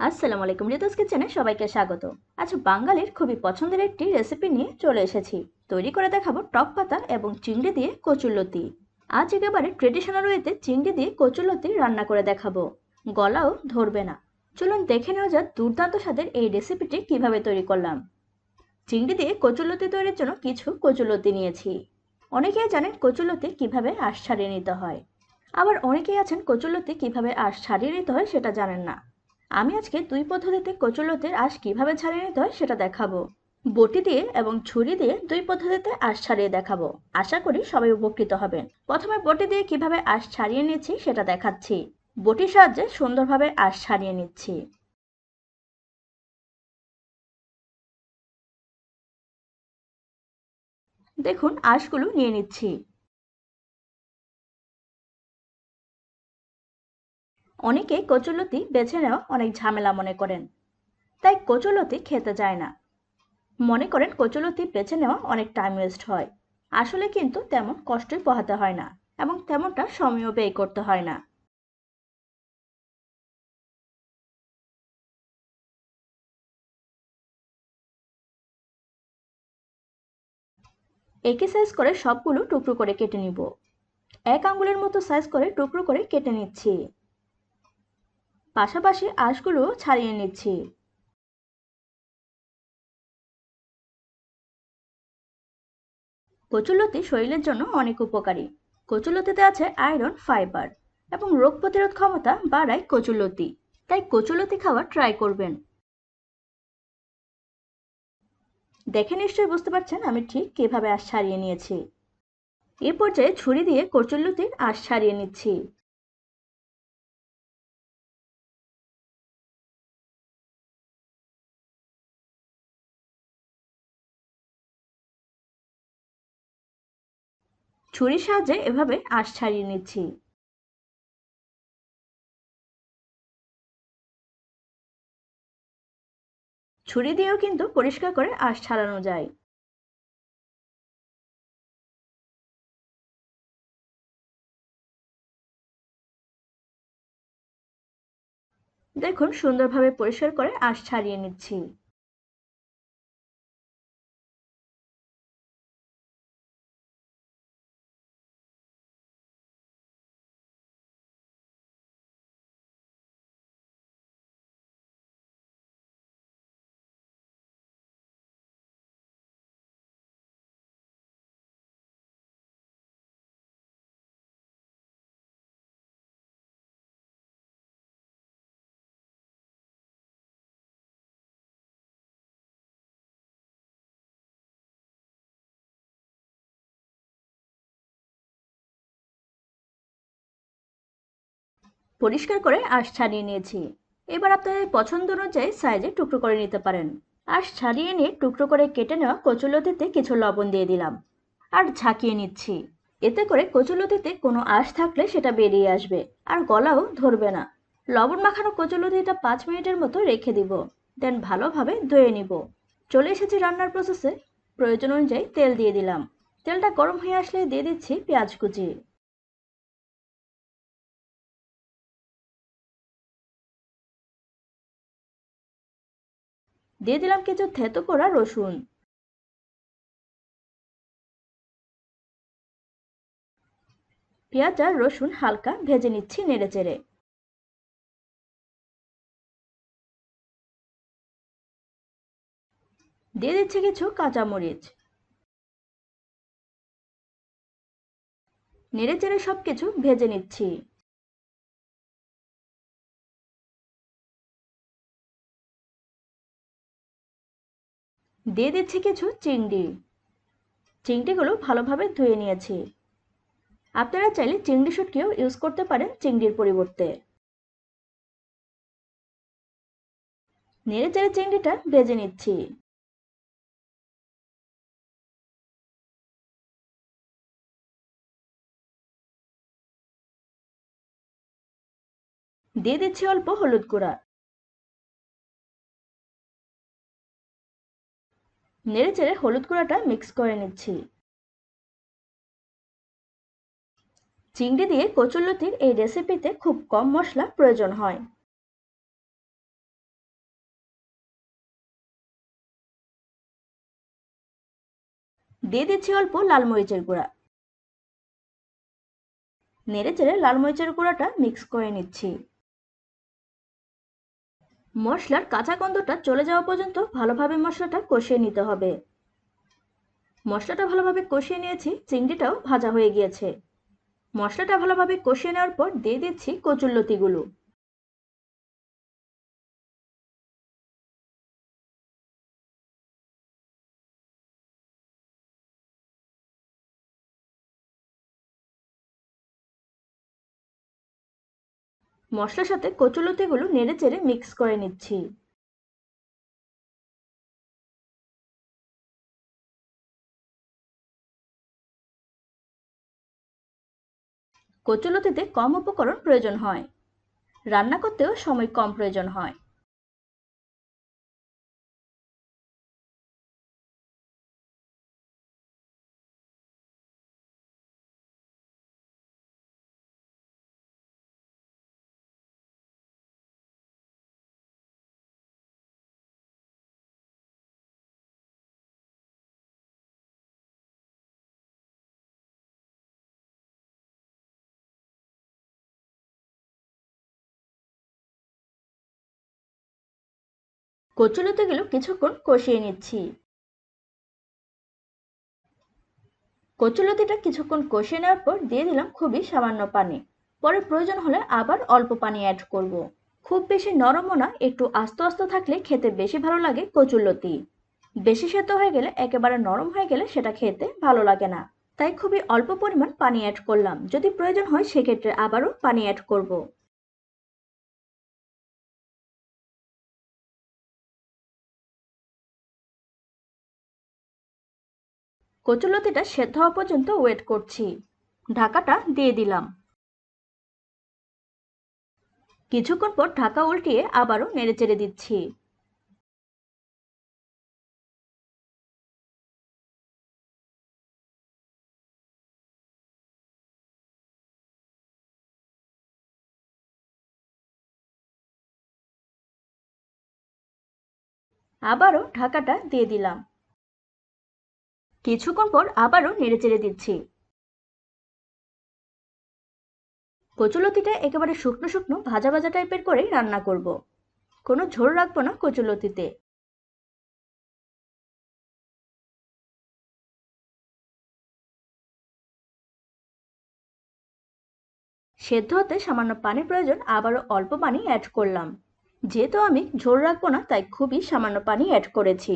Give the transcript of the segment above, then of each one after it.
আসসালামু আলাইকুম রিতাস কিচেনে সবাইকে স্বাগত। আজ বাঙালির খুবই পছন্দের একটি রেসিপি নিয়ে চলে এসেছি। তৈরি করে দেখাবো টক পাতা এবং চিংড়ি দিয়ে কচুরলতি আজ একেবারে ট্রেডিশনাল ওয়েতে চিংড়ি দিয়ে কচুরলতি রান্না করে দেখাবো। গলাও ধরবে না। চলুন দেখে নেওয়া যাক দুর্দান্ত স্বাদের এই রেসিপিটি কীভাবে তৈরি করলাম। চিংড়ি দিয়ে কচুরলতি তৈরির জন্য কিছু কচুরলতি নিয়েছি। অনেকেই জানেন কচুরলতি কীভাবে আশ ছাড়িয়ে নিতে হয়। আবার অনেকেই আছেন কচুরলতি কীভাবে আশ ছাড়িয়ে নিতে হয় সেটা জানেন না। আমি আজকে দুই পদ্ধতিতে কচুলতির আঁশ কীভাবে ছাড়িয়ে নিতে হয় সেটা দেখাবো। বটি দিয়ে এবং ছুরি দিয়ে দুই পদ্ধতিতে আঁশ ছাড়িয়ে দেখাবো। আশা করি সবাই উপকৃত হবেন। প্রথমে বটি দিয়ে কীভাবে আঁশ ছাড়িয়ে নিচ্ছি সেটা দেখাচ্ছি। বটির সাহায্যে সুন্দরভাবে আঁশ ছাড়িয়ে নিচ্ছি। দেখুন, আঁশগুলো নিয়ে নিচ্ছি। অনেকে কচুলতি বেছে নেওয়া অনেক ঝামেলা মনে করেন। তাই কচুলতি খেতে যায় না। মনে করেন কচুলতি বেছে নেওয়া অনেক টাইম ওয়েস্ট হয়। আসলে কিন্তু তেমন কষ্টই পোহাতে হয় না এবং তেমনটা সময়ও ব্যয় করতে হয় না। একই সাইজ করে সবগুলো টুকরো করে কেটে নিব। এক আঙ্গুলের মতো সাইজ করে টুকরো করে কেটে নিচ্ছি। পাশাপাশি আঁশগুলো ছাড়িয়ে নিচ্ছি। কচুলতি শরীরের জন্য অনেক উপকারী। কচুলতিতে আছে আয়রন, ফাইবার এবং রোগ প্রতিরোধ ক্ষমতা বাড়ায় কচুলতি। তাই কচুলতি খাওয়া ট্রাই করবেন। দেখে নিশ্চয়ই বুঝতে পারছেন আমি ঠিক কীভাবে আঁশ ছাড়িয়ে নিয়েছি। এ পর্যায়ে ছুরি দিয়ে কচুল্লতির আঁশ ছাড়িয়ে নিচ্ছি। ছুরির সাহায্যে এভাবে আঁশ ছাড়িয়ে নিচ্ছি। ছুরি দিয়েও কিন্তু পরিষ্কার করে আঁশ ছাড়ানো যায়। দেখুন, সুন্দরভাবে পরিষ্কার করে আঁশ ছাড়িয়ে নিচ্ছি। পরিষ্কার করে আঁশ ছাড়িয়ে নিয়েছি। এবার আপনাদের পছন্দ অনুযায়ী সাইজে টুকরো করে নিতে পারেন। আঁশ ছাড়িয়ে নিয়ে টুকরো করে কেটে নেওয়া কচুলতিতে কিছু লবণ দিয়ে দিলাম। আর ঝাঁকিয়ে নিচ্ছি। এতে করে কচুলতিতে কোনো আঁশ থাকলে সেটা বেরিয়ে আসবে। আর গলাও ধরবে না। লবণ মাখানো কচুলতিটা পাঁচ মিনিটের মতো রেখে দিব। দেন ভালোভাবে ধুয়ে নিব। চলে এসেছি রান্নার প্রসেসে প্রয়োজন অনুযায়ী তেল দিয়ে দিলাম। তেলটা গরম হয়ে আসলে দিয়ে দিচ্ছি পেঁয়াজ কুচি। দিয়ে দিলাম কিছু থেতো করা রসুন। পেঁয়াজ আর রসুন হালকা ভেজে নিচ্ছি নেড়ে চেড়ে দিয়ে দিচ্ছি কিছু কাঁচামরিচ। নেড়ে চেড়ে সব কিছু ভেজে নিচ্ছি। দিয়ে দিচ্ছি কিছু চিংড়ি। চিংড়িগুলো ভালোভাবে ধুয়ে নিয়েছি। আপনারা চাইলে চিংড়ি শুটকিও ইউজ করতে পারেন চিংড়ির পরিবর্তে। নেড়ে চেড়ে চিংড়িটা ভেজে নিচ্ছি। দিয়ে দিচ্ছি অল্প হলুদ গুঁড়া। নেড়ে চেড়ে হলুদ গুঁড়াটা মিক্স করে নিচ্ছি। চিংড়ি দিয়ে কচুল্লতির এই রেসিপিতে খুব কম মশলা প্রয়োজন হয়। দিয়ে দিচ্ছি অল্প লাল মরিচের গুঁড়া। নেড়ে চেড়ে লাল মরিচের গুঁড়াটা মিক্স করে নিচ্ছি। মশলার কাঁচা গন্ধটা চলে যাওয়া পর্যন্ত ভালোভাবে মশলাটা কষিয়ে নিতে হবে। মশলাটা ভালোভাবে কষিয়ে নিয়েছি, চিংড়িটাও ভাজা হয়ে গিয়েছে। মশলাটা ভালোভাবে কষিয়ে নেওয়ার পর দিয়ে দিচ্ছি কচুর কচুরলতিগুলো। মশলার সাথে কচুলতিগুলো নেড়ে চেড়ে মিক্স করে নিচ্ছি। কচুলতিতে কম উপকরণ প্রয়োজন হয়। রান্না করতেও সময় কম প্রয়োজন হয়। কচুলতিগুলো কিছুক্ষণ কষিয়ে নিচ্ছি। কচুলতিটা কিছুক্ষণ কষিয়ে নেওয়ার পর দিয়ে দিলাম খুবই সামান্য পানি। পরে প্রয়োজন হলে আবার অল্প পানি অ্যাড করব। খুব বেশি নরমও না, একটু আস্ত আস্ত থাকলে খেতে বেশি ভালো লাগে কচুলতি বেশি সেদ্ধ হয়ে গেলে, একেবারে নরম হয়ে গেলে সেটা খেতে ভালো লাগে না। তাই খুবই অল্প পরিমাণ পানি অ্যাড করলাম। যদি প্রয়োজন হয় সেক্ষেত্রে আবারও পানি অ্যাড করব। কচুলতিটা সেদ্ধ হওয়া পর্যন্ত ওয়েট করছি। ঢাকাটা দিয়ে দিলাম। কিছুক্ষণ পর ঢাকা উল্টিয়ে আবারও নেড়েচেড়ে দিচ্ছি। আবারও ঢাকাটা দিয়ে দিলাম। কিছুক্ষণ পর আবারও নেড়েচেড়ে দিচ্ছি। কচুলতিটা একেবারে শুকনো শুকনো ভাজা ভাজা টাইপের করেই রান্না করব। কোনো ঝোল রাখব না কচুলতিতে। সেদ্ধ হতে সামান্য পানি প্রয়োজন, আবারও অল্প পানি অ্যাড করলাম। যেহেতু আমি ঝোল রাখব না, তাই খুবই সামান্য পানি অ্যাড করেছি।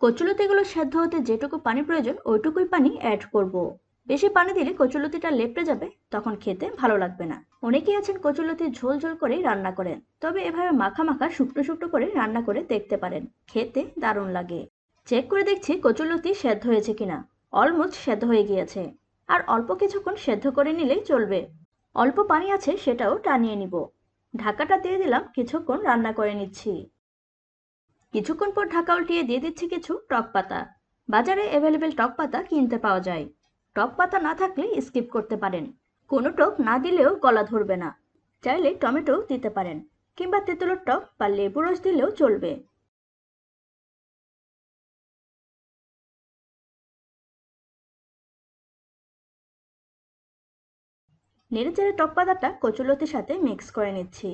কচুলতিগুলো সেদ্ধ হতে যেটুকু পানি প্রয়োজন, ওইটুকুই পানি অ্যাড করব। বেশি পানি দিলে কচুলতিটা লেপড়ে যাবে, তখন খেতে ভালো লাগবে না। অনেকেই আছেন কচুলতি ঝোল ঝোল করেই রান্না করেন, তবে এভাবে মাখা মাখা, শুকনো শুকনো করে রান্না করে দেখতে পারেন। খেতে দারুণ লাগে। চেক করে দেখছি কচুলতি সেদ্ধ হয়েছে কিনা। অলমোস্ট সেদ্ধ হয়ে গিয়েছে। আর অল্প কিছুক্ষণ সেদ্ধ করে নিলেই চলবে। অল্প পানি আছে সেটাও টানিয়ে নিব। ঢাকাটা দিয়ে দিলাম, কিছুক্ষণ রান্না করে নিচ্ছি। কিছুক্ষণ পর ঢাকা উল্টিয়ে দিয়ে দিচ্ছি কিছু টক পাতা। বাজারে অ্যাভেলেবেল টক পাতা কিনতে পাওয়া যায়। টক পাতা না থাকলে স্কিপ করতে পারেন। কোনো টক না দিলেও গলা ধরবে না। চাইলে টমেটো দিতে পারেন কিংবা তেঁতুলের টক বা লেবু রস দিলেও চলবে। নেড়েচেড়ে টক পাতাটা কচুলতির সাথে মিক্স করে নিচ্ছি।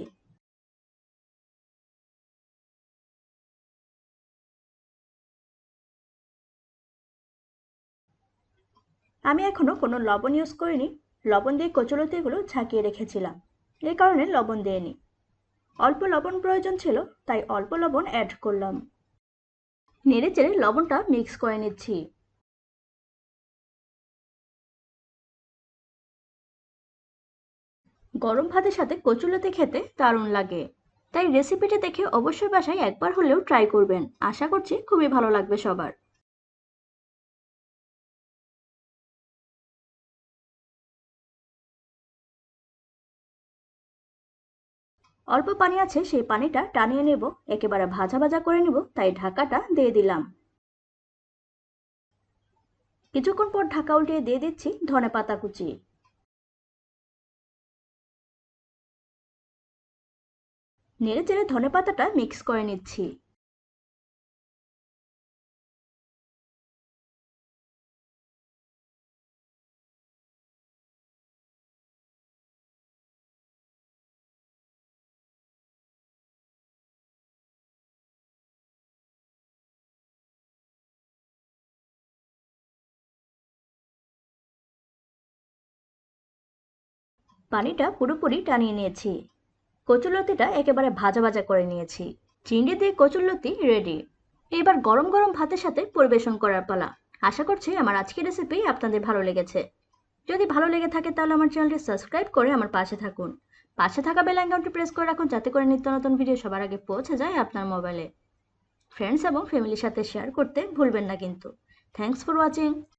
আমি এখনও কোনো লবণ ইউজ করিনি। লবণ দিয়ে কচুলতিগুলো ঝাঁকিয়ে রেখেছিলাম। এই কারণে লবণ দিইনি। অল্প লবণ প্রয়োজন ছিল, তাই অল্প লবণ অ্যাড করলাম। নেড়ে চেড়ে লবণটা মিক্স করে নিচ্ছি। গরম ভাতের সাথে কচুলতি খেতে দারুণ লাগে। তাই রেসিপিটি দেখে অবশ্যই বাসায় একবার হলেও ট্রাই করবেন। আশা করছি খুবই ভালো লাগবে সবার। অল্প পানি আছে, সেই পানিটা টানিয়ে নেব, একেবারে ভাজা ভাজা করে নেব, তাই ঢাকাটা দিয়ে দিলাম। কিছুক্ষণ পর ঢাকা উল্টিয়ে দিয়ে দিচ্ছি ধনে পাতা কুচি। নেড়ে চেড়ে ধনে পাতাটা মিক্স করে নিচ্ছি। পানিটা পুরোপুরি টানিয়ে নিয়েছি। কচুলতিটা একেবারে ভাজা ভাজা করে নিয়েছি। চিংড়ি দিয়ে কচুরলতি রেডি এবার গরম গরম ভাতের সাথে পরিবেশন করার পালা। আশা করছি আমার আজকের রেসিপি আপনাদের ভালো লেগেছে। যদি ভালো লেগে থাকে তাহলে আমার চ্যানেলটি সাবস্ক্রাইব করে আমার পাশে থাকুন। পাশে থাকা বেল আইকনটি প্রেস করে রাখুন যাতে করে নিত্য নতুন ভিডিও সবার আগে পৌঁছে যায় আপনার মোবাইলে ফ্রেন্ডস এবং ফ্যামিলির সাথে শেয়ার করতে ভুলবেন না কিন্তু। Thanks for watching